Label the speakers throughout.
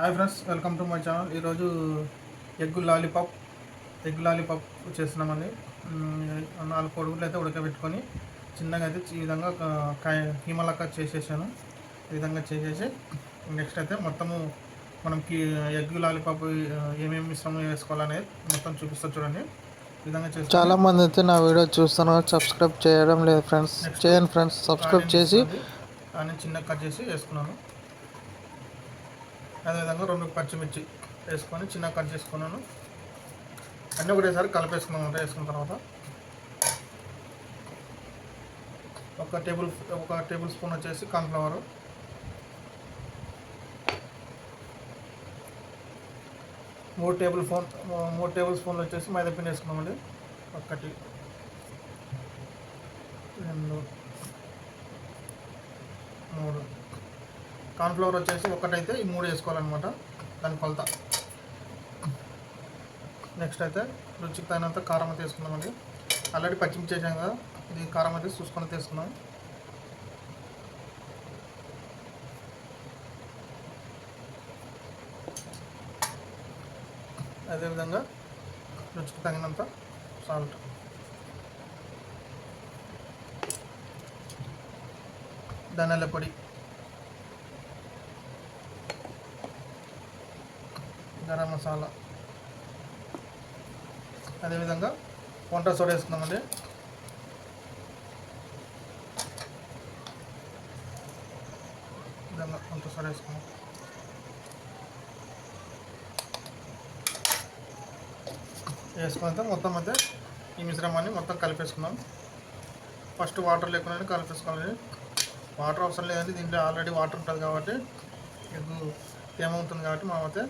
Speaker 1: Hi friends welcome to my channel. ఈరోజు egg lollipop egg lollipop చేస్తున్నామండి. నాలుగు కొడుకులు అయితే ఉడకబెట్టుకొని చిన్నగా అయితే ఈ విధంగా కీమలక్క చేసేసాను. ఈ విధంగా చేసేసి నెక్స్ట్ అయితే మొత్తము మనకి ఎగ్ లాలీపాప్ ఏమేమి మిశ్రమం వేసుకోవాలనేది మొత్తం చూపిస్తా చూడండి. ఈ విధంగా చేసి
Speaker 2: చాలా మంది అయితే నా వీడియో చూస్తున్నారు సబ్స్క్రైబ్ చేయడం లేదు ఫ్రెండ్స్. చేయండి ఫ్రెండ్స్ సబ్స్క్రైబ్ చేసి
Speaker 1: చిన్నగా కట్ చేసి వేసుకున్నాను. అదేవిధంగా రెండు పచ్చిమిర్చి వేసుకొని చిన్నగా కట్ చేసుకున్నాను. అన్నీ ఒకటేసారి కలిపేసుకున్నాం అంట వేసుకున్న తర్వాత. ఒక టేబుల్ ఒక టేబుల్ స్పూన్ వచ్చేసి కార్న్ఫ్లవర్. మూడు టేబుల్ స్పూన్ మూడు టేబుల్ స్పూన్లు వచ్చేసి మైదా పిండి వేసుకున్నామండి. ఒకటి రెండు మూడు కార్న్ఫ్లవర్ వచ్చేసి ఒకటైతే ఈ మూడు వేసుకోవాలన్నమాట. దాని కొలత. నెక్స్ట్ అయితే రుచికి తగినంత కారం అయితే వేసుకుందామండి. ఆల్రెడీ పచ్చిమిర్చి చేసాం కదా ఇది కారం అయితే చూసుకొని తీసుకున్నాం అదేవిధంగా రుచికి తగినంత సాల్ట్ ధనియాల పొడి. గరం మసాలా. అదేవిధంగా వంట సోడా వేసుకుందామండి. విధంగా వంట సోడా వేసుకుందాం. వేసుకున్న మొత్తం అయితే ఈ మిశ్రమాన్ని మొత్తం కలిపేసుకున్నాం ఫస్ట్ వాటర్ లేకుండా కలిపేసుకోవాలి. వాటర్ అవసరం లేదండి దీంట్లో ఆల్రెడీ వాటర్ ఉంటుంది కాబట్టి ఎగ్గు తేమ ఉంటుంది కాబట్టి మనం అయితే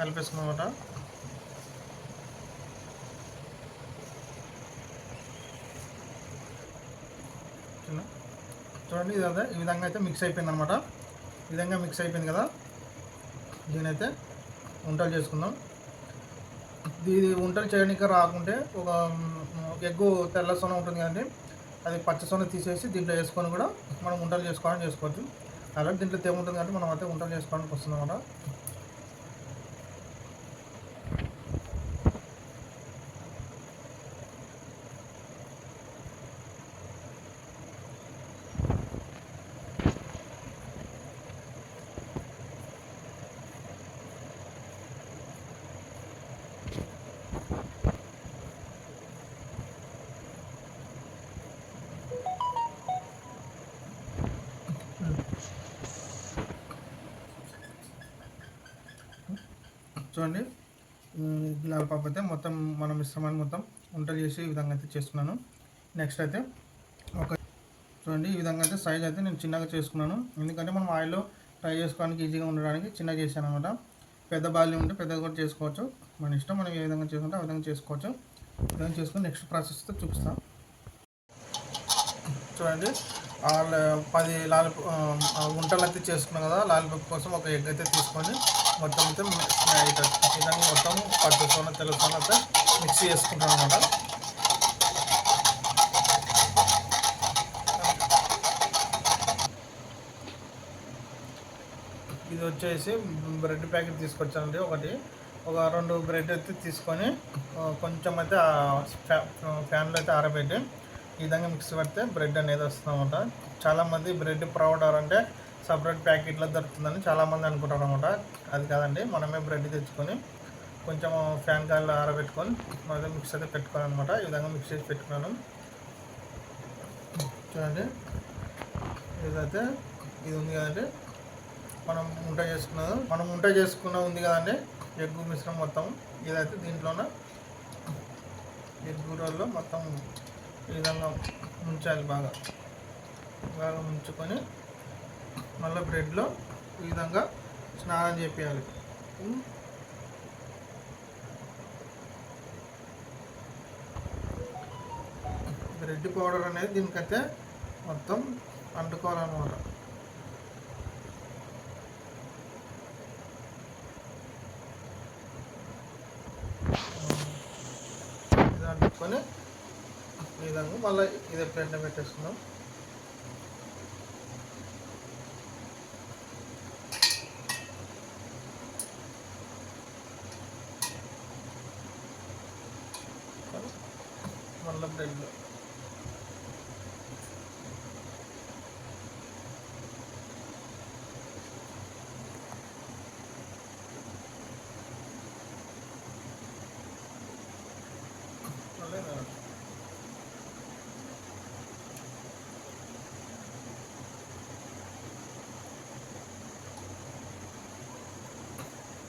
Speaker 1: కలిపేసుకున్నమాట. చూడండి ఇది అదే ఈ విధంగా అయితే మిక్స్ అయిపోయింది అనమాట ఈ విధంగా మిక్స్ అయిపోయింది కదా? దీనైతే వంటలు చేసుకుందాం. ఇది వంటలు చేయడానికి రాకుంటే ఒక ఎగ్గు తెల్ల సొన ఉంటుంది కదండి అది పచ్చ సొన తీసేసి దీంట్లో వేసుకొని కూడా మనం వంటలు చేసుకోవాలని చేసుకోవచ్చు. అలాగే దీంట్లో తేమ ఉంటుంది కాబట్టి మనం అయితే వంటలు చేసుకోవడానికి వస్తుంది అనమాట చూడండి. గులాబీ పాప అయితే మొత్తం మన మిశ్రమాన్ని మొత్తం వంటలు చేసి ఈ విధంగా అయితే చేస్తున్నాను. నెక్స్ట్ అయితే ఒక చూడండి ఈ విధంగా అయితే సైజ్ అయితే నేను చిన్నగా చేసుకున్నాను. ఎందుకంటే మనం ఆయిల్లో ఫ్రై చేసుకోవడానికి ఈజీగా ఉండడానికి చిన్నగా చేశాను అనమాట. పెద్ద బాల్యం ఉంటే పెద్దగా కూడా చేసుకోవచ్చు. మన ఇష్టం మనం ఏ విధంగా చేసుకుంటే ఆ విధంగా చేసుకోవచ్చు. విధంగా చేసుకుని నెక్స్ట్ ప్రాసెస్తో చూపిస్తాం చూడండి వాళ్ళ పది లాలి గుంటలు అయితే చేసుకున్నాం కదా లాలిపప్పు కోసం ఒక ఎగ్ అయితే తీసుకొని మొత్తం అయితే మి- ఈ విధంగా మొత్తం పట్టు సోన తెల్ల అయితే మిక్సీ చేసుకుంటాం అనమాట ఇది వచ్చేసి బ్రెడ్ ప్యాకెట్ తీసుకొచ్చానండి. ఒకటి ఒక రెండు బ్రెడ్ అయితే తీసుకొని కొంచెం అయితే ఫ్యా- ఫ్యాన్లో అయితే ఆరబెట్టి ఈ విధంగా మిక్సీ పెడితే బ్రెడ్ అనేది వస్తుందన్నమాట. చాలామంది బ్రెడ్ పౌడర్ అంటే సపరేట్ ప్యాకెట్లో దొరుకుతుందని చాలామంది అనుకుంటారు అనమాట. అది కాదండి మనమే బ్రెడ్ తెచ్చుకొని కొంచెం ఫ్యాన్ కాయలు ఆరబెట్టుకొని మనం మిక్స్ అయితే పెట్టుకోవాలన్నమాట ఈ విధంగా మిక్స్ చేసి పెట్టుకున్నాను. చూడండి. ఇదైతే ఇది ఉంది కదండి. మనం ఉంట చేసుకున్నది మనం వంట చేసుకున్న ఉంది కదండి ఎగ్గు మిశ్రమం మొత్తం. ఇదైతే దీంట్లోన ఎగ్గు రోల్లో మొత్తం ఈ విధంగా ముంచాలి బాగా. బాగా ముంచుకొని మళ్ళీ బ్రెడ్లో ఈ విధంగా స్నానం చేపించాలి బ్రెడ్ పౌడర్ అనేది దీనికైతే మొత్తం అంటుకోవాలన్నమాట. ఇది అంటుకొని ఈ విధంగా మళ్ళీ ఇదే ప్లేట్లో పెట్టేసుకుందాం. నల్ల బ్రెడ్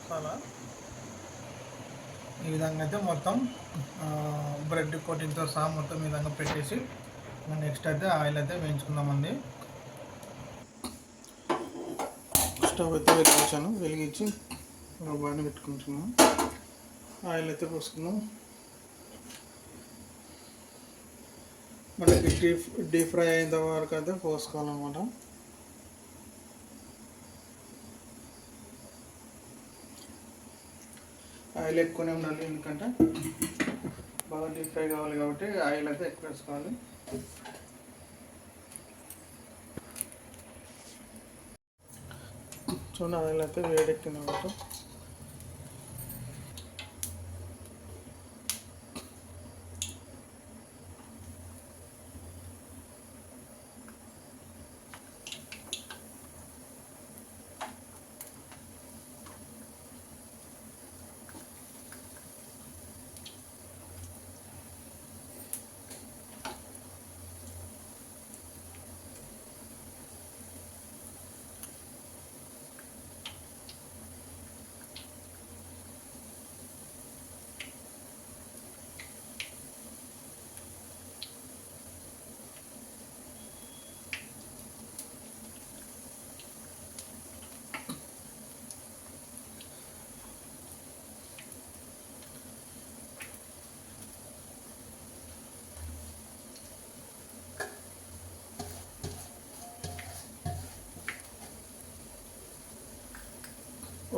Speaker 1: చాలా ఈ విధంగా అయితే మొత్తం రెడ్ కోటింగ్తో సహా మొత్తం ఈ విధంగా పెట్టేసి నెక్స్ట్ అయితే ఆయిల్ అయితే వేయించుకుందామండి. స్టవ్ అయితే వెలిగించాను. వెలిగించి ఒక బాండ పెట్టుకుంటున్నాం ఆయిల్ అయితే పోసుకుందాం. మనకి డీప్ డీప్ ఫ్రై అయిన వరకు అయితే పోసుకోవాలన్నమాట. ఆయిల్ ఎక్కువనే ఉండాలి ఎందుకంటే బాగా డీప్ ఫ్రై కావాలి కాబట్టి ఆయిల్ అయితే ఎక్కువ వేసుకోవాలి. చూడండి ఆయిల్ అయితే వేడెక్కింది కాబట్టి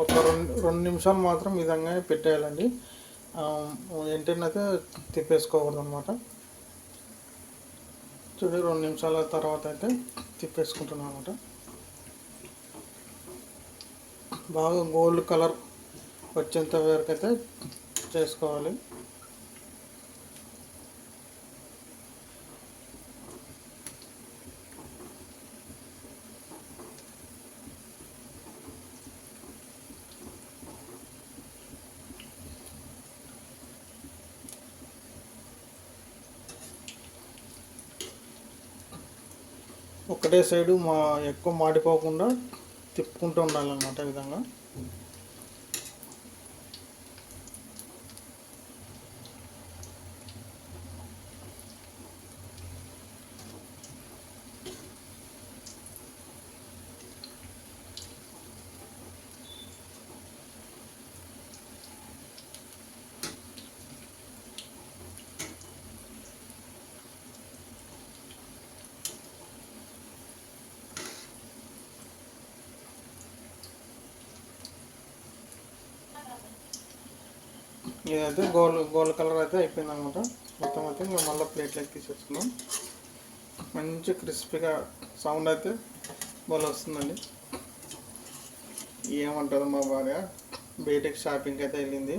Speaker 1: ఒక రెండు రెండు నిమిషాలు మాత్రం ఈ విధంగా పెట్టేయాలండి. ఏంటంటే తిప్పేసుకోకూడదు అనమాట చూడండి రెండు నిమిషాల తర్వాత అయితే తిప్పేసుకుంటున్నాం అనమాట బాగా గోల్డ్ కలర్ వచ్చేంత వరకు అయితే చేసుకోవాలి. ఒకటే సైడు మా ఎక్కువ మాడిపోకుండా తిప్పుకుంటూ ఉండాలన్నమాట ఈ విధంగా. ఇదైతే గోల్డ్ గోల్డ్ కలర్ అయితే అయిపోయింది అనమాట మొత్తం అయితే ఇంకా మళ్ళీ ప్లేట్లోకి తీసేసుకున్నాం మంచి క్రిస్పీగా సౌండ్ అయితే బాగా వస్తుందండి. ఏమంటారు మా భార్య? బయటకి షాపింగ్కి అయితే వెళ్ళింది.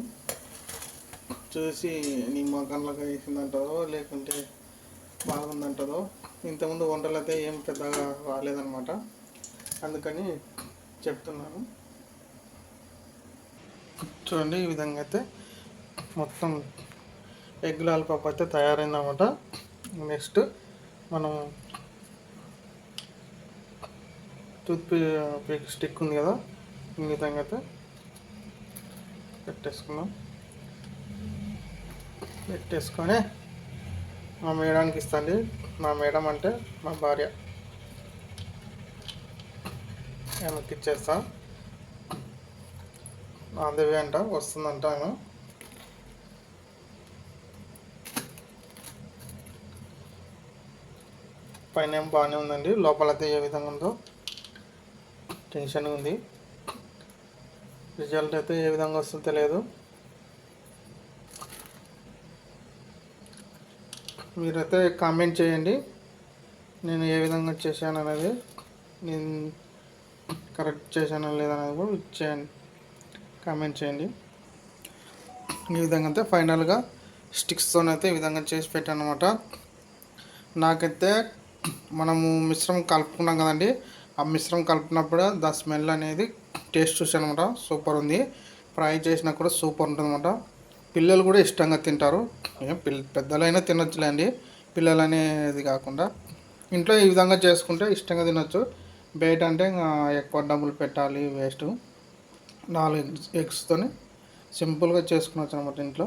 Speaker 1: చూసి నీ మొక్కన్లకు వేసిందంటారో లేకుంటే బాగుందంటారో ఇంతకుముందు వంటలు అయితే ఏం పెద్దగా రాలేదన్నమాట అందుకని చెప్తున్నాను. చూడండి ఈ విధంగా అయితే మొత్తం ఎగ్ లాలిపాప్ అయితే తయారైందన్నమాట. నెక్స్ట్ మనం టూత్ పిక్ స్టిక్ ఉంది కదా ఈ విధంగా అయితే పెట్టేసుకున్నాం పెట్టేసుకొని మా మేడానికి ఇస్తాండి. మా మేడం అంటే మా భార్య. ఆమెకి ఇచ్చేస్తాం. ఆంధ్రవే అంట వస్తుందంట ఆమె. పైన ఏం బాగానే ఉందండి. లోపల అయితే ఏ విధంగా ఉందో టెన్షన్ ఉంది. రిజల్ట్ అయితే ఏ విధంగా వస్తుందో తెలియదు. మీరైతే కామెంట్ చేయండి. నేను ఏ విధంగా చేశాను అనేది నేను కరెక్ట్ చేశానా లేదనేది కూడా చేయండి. కామెంట్ చేయండి. ఈ విధంగా అయితే ఫైనల్గా స్టిక్స్తోనైతే ఈ విధంగా చేసి పెట్టాను అనమాట నాకైతే మనము మిశ్రమం కలుపుకున్నాం కదండి. ఆ మిశ్రమం కలిపినప్పుడు దా స్మెల్ అనేది టేస్ట్ చూసానమాట సూపర్ ఉంది. ఫ్రై చేసినా కూడా సూపర్ ఉంటుంది అనమాట పిల్లలు కూడా ఇష్టంగా తింటారు. పిల్ల పెద్దలైనా తినొచ్చులేండి. పిల్లలు అనేది కాకుండా. ఇంట్లో ఈ విధంగా చేసుకుంటే ఇష్టంగా తినొచ్చు. బయట అంటే ఇంకా ఎక్కువ డబ్బులు పెట్టాలి వేస్ట్. నాలుగు ఎగ్స్ ఎగ్స్తోని సింపుల్గా చేసుకునొచ్చు అనమాట ఇంట్లో.